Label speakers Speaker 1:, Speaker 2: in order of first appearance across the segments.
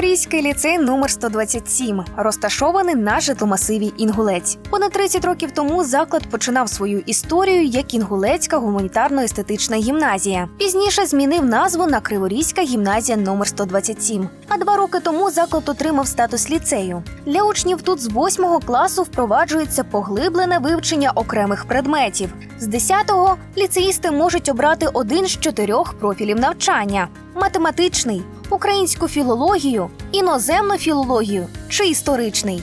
Speaker 1: Криворізький ліцей номер 127, розташований на житломасиві Інгулець. Понад 30 років тому заклад починав свою історію як Інгулецька гуманітарно-естетична гімназія. Пізніше змінив назву на Криворізька гімназія номер 127. А два роки тому заклад отримав статус ліцею. Для учнів тут з 8 класу впроваджується поглиблене вивчення окремих предметів. З 10-го ліцеїсти можуть обрати один з чотирьох профілів навчання: математичний, українську філологію, іноземну філологію чи історичний.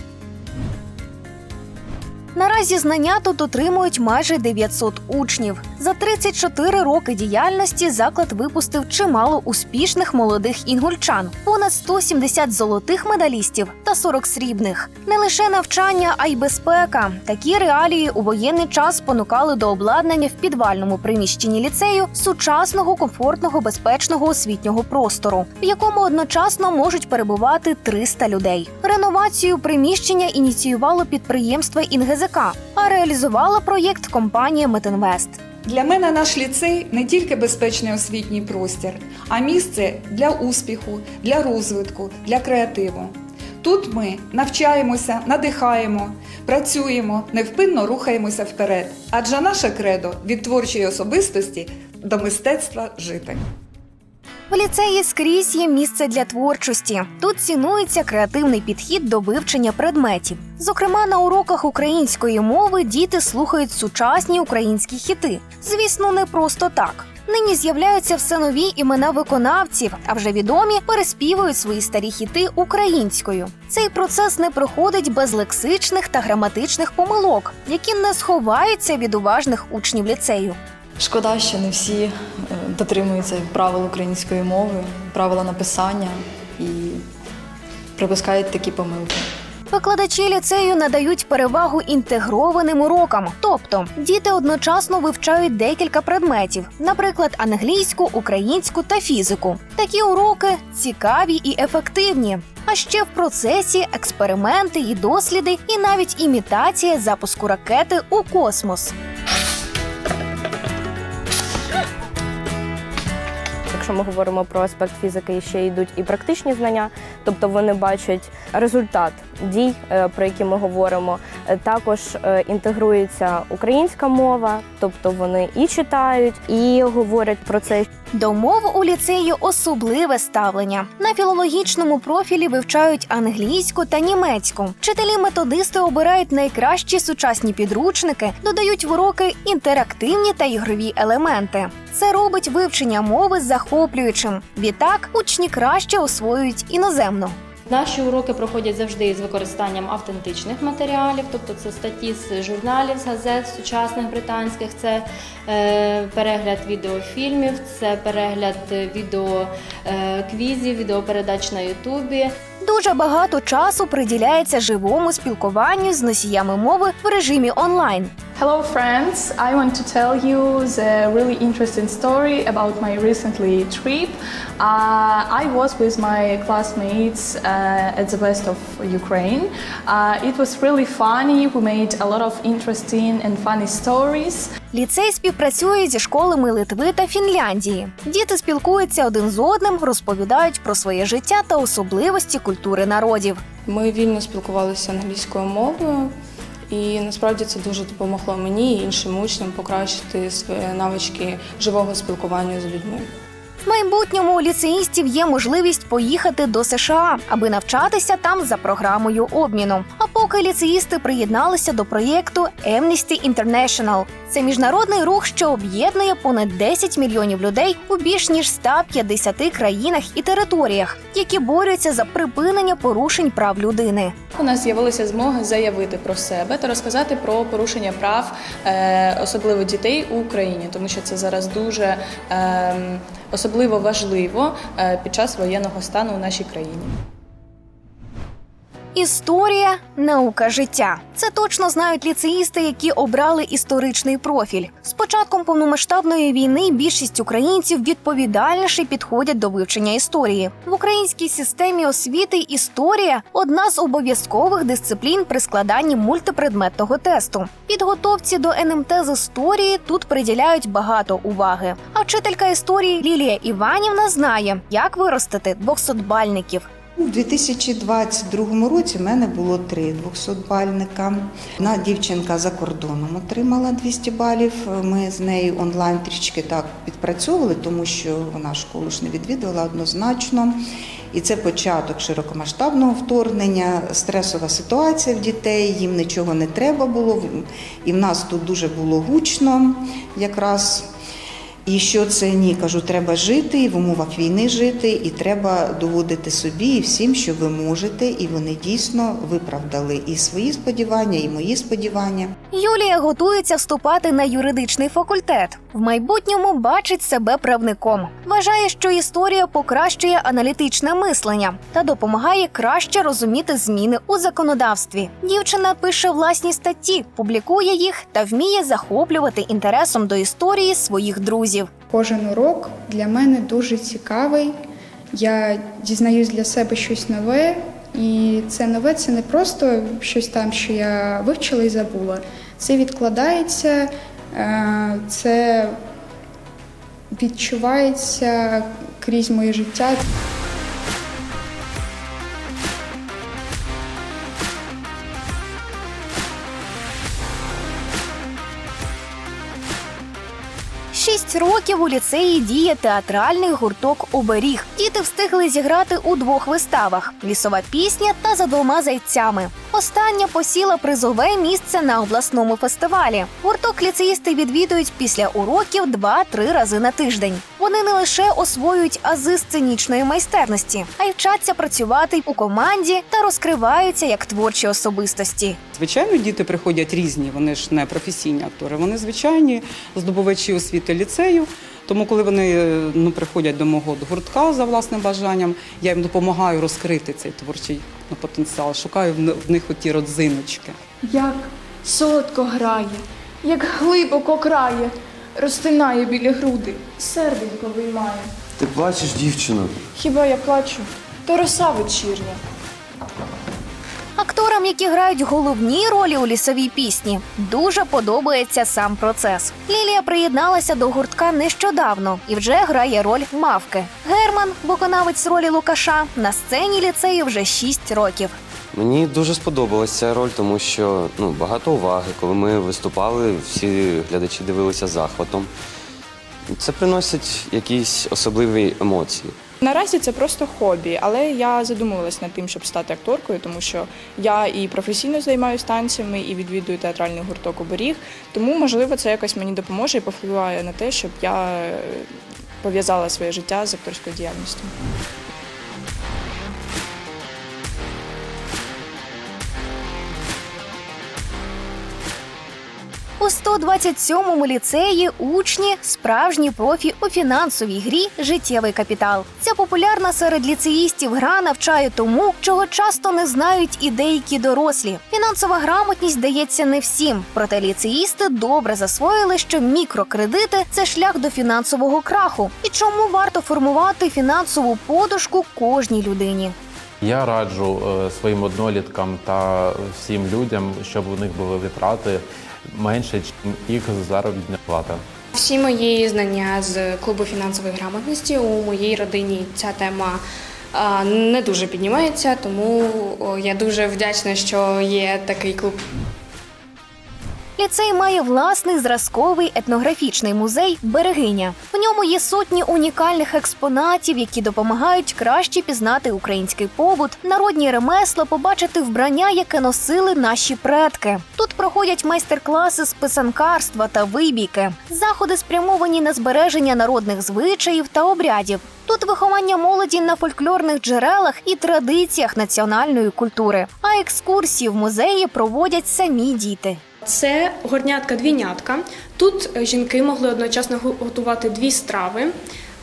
Speaker 1: Наразі знання тут отримують майже 900 учнів. За 34 роки діяльності заклад випустив чимало успішних молодих інгульчан, понад 170 золотих медалістів та 40 срібних. Не лише навчання, а й безпека. Такі реалії у воєнний час спонукали до обладнання в підвальному приміщенні ліцею сучасного, комфортного, безпечного освітнього простору, в якому одночасно можуть перебувати 300 людей. Реновацію приміщення ініціювало підприємство «Інгезека», а реалізувала проєкт компанія Метинвест.
Speaker 2: Для мене наш ліцей не тільки безпечний освітній простір, а місце для успіху, для розвитку, для креативу. Тут ми навчаємося, надихаємо, працюємо, невпинно рухаємося вперед. Адже наше кредо від творчої особистості до мистецтва жити.
Speaker 1: В ліцеї скрізь є місце для творчості. Тут цінується креативний підхід до вивчення предметів. Зокрема, на уроках української мови діти слухають сучасні українські хіти. Звісно, не просто так. Нині з'являються все нові імена виконавців, а вже відомі переспівують свої старі хіти українською. Цей процес не проходить без лексичних та граматичних помилок, які не сховаються від уважних учнів ліцею.
Speaker 3: Шкода, що не всі е, дотримуються правил української мови, правила написання і припускають такі помилки.
Speaker 1: Викладачі ліцею надають перевагу інтегрованим урокам, тобто діти одночасно вивчають декілька предметів, наприклад, англійську, українську та фізику. Такі уроки цікаві і ефективні. А ще в процесі експерименти і досліди, і навіть імітація запуску ракети у космос.
Speaker 4: Якщо ми говоримо про аспект фізики, ще йдуть і практичні знання, тобто вони бачать результат дій, е, про які ми говоримо. Е, Також е, інтегрується українська мова, тобто вони і читають, і говорять про це.
Speaker 1: До мов у ліцеї особливе ставлення. На філологічному профілі вивчають англійську та німецьку. Вчителі-методисти обирають найкращі сучасні підручники, додають в уроки інтерактивні та ігрові елементи. Це робить вивчення мови захоплюючим. Відтак учні краще освоюють іноземну.
Speaker 5: Наші уроки проходять завжди з використанням автентичних матеріалів, тобто це статті з журналів, з газет сучасних британських, це е, перегляд відеофільмів, це перегляд відео е, відеопередач на Ютубі.
Speaker 1: Дуже багато часу приділяється живому спілкуванню з носіями мови в режимі онлайн.
Speaker 6: Hello, friends. I want to tell you the really interesting story about my recently trip. Uh, I was with my classmates uh, at the west of Ukraine. Uh, it was really funny. We made a lot of interesting and funny stories.
Speaker 1: Ліцей співпрацює зі школами Литви та Фінляндії. Діти спілкуються один з одним, розповідають про своє життя та особливості культури народів.
Speaker 7: Ми вільно спілкувалися англійською мовою, і насправді це дуже допомогло мені і іншим учням покращити свої навички живого спілкування з людьми.
Speaker 1: Майбутньому у ліцеїстів є можливість поїхати до США, аби навчатися там за програмою обміну. А поки ліцеїсти приєдналися до проєкту Amnesty International. Це міжнародний рух, що об'єднує понад 10 мільйонів людей у більш ніж 150 країнах і територіях, які борються за припинення порушень прав людини.
Speaker 6: У нас з'явилася змога заявити про себе та розказати про порушення прав, е, особливо дітей у Україні, тому що це зараз дуже е, особливо важливо е, під час воєнного стану у нашій країні.
Speaker 1: Історія наука життя. Це точно знають ліцеїсти, які обрали історичний профіль. З початком повномасштабної війни більшість українців відповідальніше підходять до вивчення історії. В українській системі освіти історія одна з обов'язкових дисциплін при складанні мультипредметного тесту. Підготовці до НМТ з історії тут приділяють багато уваги. А вчителька історії Лілія Іванівна знає, як виростити двохсотбальників.
Speaker 8: У 2022 році в мене було три 200-бальника. Одна дівчинка за кордоном отримала 200 балів. Ми з нею онлайн трішки так підпрацьовували, тому що вона школу ж не відвідувала однозначно. І це початок широкомасштабного вторгнення, стресова ситуація в дітей, їм нічого не треба було. І в нас тут дуже було гучно якраз. І що це ні, кажу, треба жити і в умовах війни жити, і треба доводити собі і всім, що ви можете, і вони дійсно виправдали і свої сподівання, і мої сподівання.
Speaker 1: Юлія готується вступати на юридичний факультет. В майбутньому бачить себе правником. Вважає, що історія покращує аналітичне мислення та допомагає краще розуміти зміни у законодавстві. Дівчина пише власні статті, публікує їх та вміє захоплювати інтересом до історії своїх друзів.
Speaker 9: Кожен урок для мене дуже цікавий. Я дізнаюсь для себе щось нове, і це нове це не просто щось там, що я вивчила і забула. Це відкладається, е, це відчувається крізь моє життя.
Speaker 1: Шість років у ліцеї діє театральний гурток Оберіг. Діти встигли зіграти у двох виставах: лісова пісня та за двома зайцями. Остання посіла призове місце на обласному фестивалі. Гурток ліцеїсти відвідують після уроків два-три рази на тиждень. Вони не лише освоюють ази сценічної майстерності, а й вчаться працювати у команді та розкриваються як творчі особистості.
Speaker 10: Звичайно, діти приходять різні, вони ж не професійні актори, вони звичайні здобувачі освіти ліцею. Тому, коли вони е, ну, приходять до мого гуртка за власним бажанням, я їм допомагаю розкрити цей творчий ну, потенціал, шукаю в них оті родзиночки.
Speaker 6: Як солодко грає, як глибоко крає, розтинає біля груди, серденько виймає.
Speaker 11: Ти плачеш, дівчино?
Speaker 6: Хіба я плачу? То роса вечірня.
Speaker 1: Акторам, які грають головні ролі у лісовій пісні, дуже подобається сам процес. Лілія приєдналася до гуртка нещодавно і вже грає роль мавки. Герман, виконавець ролі Лукаша, на сцені ліцею вже 6 років.
Speaker 11: Мені дуже сподобалася ця роль, тому що ну, багато уваги. Коли ми виступали, всі глядачі дивилися захватом. Це приносить якісь особливі емоції.
Speaker 7: Наразі це просто хобі, але я задумувалась над тим, щоб стати акторкою, тому що я і професійно займаюся танцями, і відвідую театральний гурток оберіг. Тому, можливо, це якось мені допоможе і повпливає на те, щоб я е, пов'язала своє життя з акторською діяльністю.
Speaker 1: 127-му ліцеї учні справжні профі у фінансовій грі Життєвий капітал. Ця популярна серед ліцеїстів гра навчає тому, чого часто не знають і деякі дорослі. Фінансова грамотність дається не всім, проте ліцеїсти добре засвоїли, що мікрокредити це шлях до фінансового краху, і чому варто формувати фінансову подушку кожній людині.
Speaker 12: Я раджу е, своїм одноліткам та всім людям, щоб у них були витрати менше, ніж їх заробітна плата.
Speaker 13: Всі мої знання з клубу фінансової грамотності у моїй родині ця тема не дуже піднімається, тому я дуже вдячна, що є такий клуб.
Speaker 1: Ліцей має власний зразковий етнографічний музей Берегиня. В ньому є сотні унікальних експонатів, які допомагають краще пізнати український побут, народні ремесла, побачити вбрання, яке носили наші предки. Тут проходять майстер-класи з писанкарства та вибійки, заходи спрямовані на збереження народних звичаїв та обрядів. Тут виховання молоді на фольклорних джерелах і традиціях національної культури. А екскурсії в музеї проводять самі діти.
Speaker 13: Це горнятка-двійнятка. Тут е, жінки могли одночасно готувати дві страви.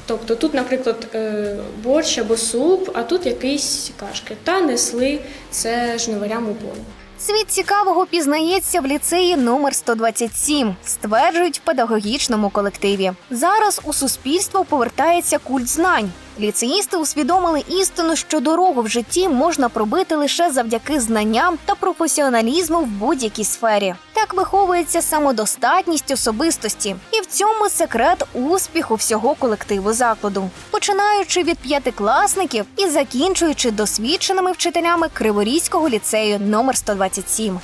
Speaker 13: Тобто тут, наприклад, е, борщ або суп, а тут якісь кашки. Та несли це жниварям у поле.
Speaker 1: Світ цікавого пізнається в ліцеї номер 127, стверджують в педагогічному колективі. Зараз у суспільство повертається культ знань. Ліцеїсти усвідомили істину, що дорогу в житті можна пробити лише завдяки знанням та професіоналізму в будь-якій сфері. Так виховується самодостатність особистості, і в цьому секрет успіху всього колективу закладу, починаючи від п'ятикласників і закінчуючи досвідченими вчителями Криворізького ліцею номер 127.